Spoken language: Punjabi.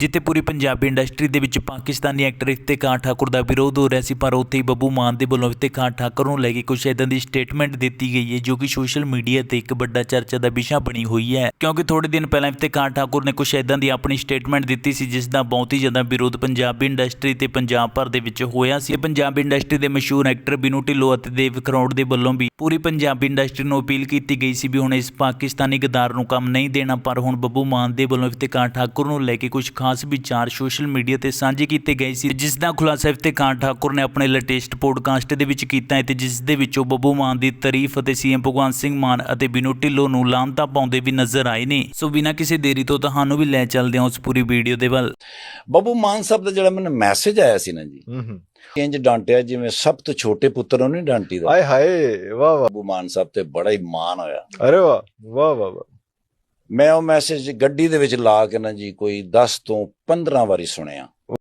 ਜਿੱਥੇ ਪੂਰੀ ਪੰਜਾਬੀ ਇੰਡਸਟਰੀ ਦੇ ਵਿੱਚ ਪਾਕਿਸਤਾਨੀ ਐਕਟਰ ਇਫਤਿਖਾਰ ਠਾਕੁਰ ਦਾ ਵਿਰੋਧ ਹੋ ਰਿਹਾ ਸੀ, ਪਰ ਉੱਥੇ ਹੀ ਬੱਬੂ ਮਾਨ ਦੇ ਵੱਲੋਂ ਇਫਤਿਖਾਰ ਠਾਕੁਰ ਨੂੰ ਲੈ ਕੇ ਕੁਝ ਇਦਾਂ ਦੀ ਸਟੇਟਮੈਂਟ ਦਿੱਤੀ ਗਈ ਹੈ, ਜੋ ਕਿ ਸੋਸ਼ਲ ਮੀਡੀਆ ਤੇ ਇੱਕ ਵੱਡਾ ਚਰਚਾ ਦਾ ਵਿਸ਼ਾ ਬਣੀ ਹੋਈ ਹੈ। ਕਿਉਂਕਿ ਥੋੜੇ ਦਿਨ ਪਹਿਲਾਂ ਇਫਤਿਖਾਰ ਠਾਕੁਰ ਨੇ ਕੁਝ ਇਦਾਂ ਦੀ ਆਪਣੀ ਸਟੇਟਮੈਂਟ ਦਿੱਤੀ ਸੀ, ਜਿਸ ਦਾ ਬਹੁਤ ਹੀ ਜ਼ਿਆਦਾ ਵਿਰੋਧ ਪੰਜਾਬੀ ਇੰਡਸਟਰੀ ਤੇ ਪੰਜਾਬ ਭਰ ਦੇ ਵਿੱਚ ਹੋਇਆ ਸੀ। ਪੰਜਾਬੀ ਇੰਡਸਟਰੀ ਦੇ ਮਸ਼ਹੂਰ ਐਕਟਰ ਬਿਨੂ ਢਿੱਲੋਂ ਅਤੇ ਦੇਵ ਕਰੋੜ ਦੇ ਵੱਲੋਂ ਵੀ ਪੂਰੀ ਪੰਜਾਬੀ ਇੰਡਸਟਰੀ ਨੂੰ ਅਪੀਲ ਕੀਤੀ ਗਈ ਸੀ ਵੀ ਹੁਣ ਇਸ ਪਾਕਿਸਤਾਨੀ ਗਦਾਰ ਨੂੰ ਕੰਮ ਨਹੀਂ ਦੇਣਾ, ਪਰ ਹੁਣ ਬੱਬੂ ਮਾਨ ਦੇ ਵੱਲੋਂ ਇਫਤਿਖਾਰ ਠਾਕੁਰ ਨੂੰ ਲੈ ਕੇ ਕੁਝ ਖਾਸ ਵਿਚਾਰ ਸੋਸ਼ਲ ਮੀਡੀਆ ਤੇ ਸਾਂਝੇ ਕੀਤੇ ਗਏ ਸੀ। ਜਿਸ ਦਾ ਖੁਲਾਸਾ ਇਫਤਿਖਾਰ ਠਾਕੁਰ ਨੇ ਆਪਣੇ ਲੇਟੈਸਟ ਪੋਡਕਾਸਟ ਦੇ ਵਿੱਚ ਕੀਤਾ ਹੈ ਤੇ ਜਿਸ ਦੇ ਵਿੱਚ ਉਹ ਬੱਬੂ ਮਾਨ ਦੀ ਤਾਰੀਫ ਅਤੇ ਸੀਐਮ ਭਗਵੰਤ ਸਿੰਘ ਮਾਨ ਅਤੇ ਬਿਨੂ ਢਿੱਲੋਂ ਨੂੰ ਲਾਂਤਾ ਪਾਉਂਦੇ ਵੀ ਨਜ਼ਰ ਆਏ ਨੇ। ਸੋ ਬਿਨਾਂ ਕਿਸੇ ਦੇਰੀ ਤੋਂ ਤੁਹਾਨੂੰ ਵੀ ਲੈ ਚੱਲਦੇ ਹਾਂ ਉਸ ਪੂਰੀ ਵੀਡੀਓ ਦੇ ਵੱਲ। ਬੱਬੂ ਮਾਨ ਸਾਹਿਬ ਦਾ ਜਿਹੜਾ ਮੈਨੂੰ ਮੈਸੇਜ ਆਇਆ ਸੀ ਨਾ ਜੀ ਹੂੰ ਇੰਜ ਡਾਂਟਿਆ ਜਿਵੇਂ ਸਭ ਤੋਂ ਛੋਟੇ ਪੁੱਤਰ ਨੂੰ ਨਹੀਂ ਡਾਂਟੀਦਾ ਆਏ ਹਾਏ ਵਾਹ ਵਾਹ। ਬੱਬੂ ਮਾਨ ਸਾਹਿਬ ਤੇ ਬੜਾ ਹੀ ਮਾਣ ਹੋਇਆ। ਅਰੇ ਵਾਹ ਵਾਹ ਵਾਹ। ਮੈਂ ਉਹ ਮੈਸੇਜ ਗੱਡੀ ਦੇ ਵਿੱਚ ਲਾ ਕੇ ਨਾ ਜੀ ਕੋਈ 10 ਤੋਂ 15 ਵਾਰੀ ਸੁਣਿਆ।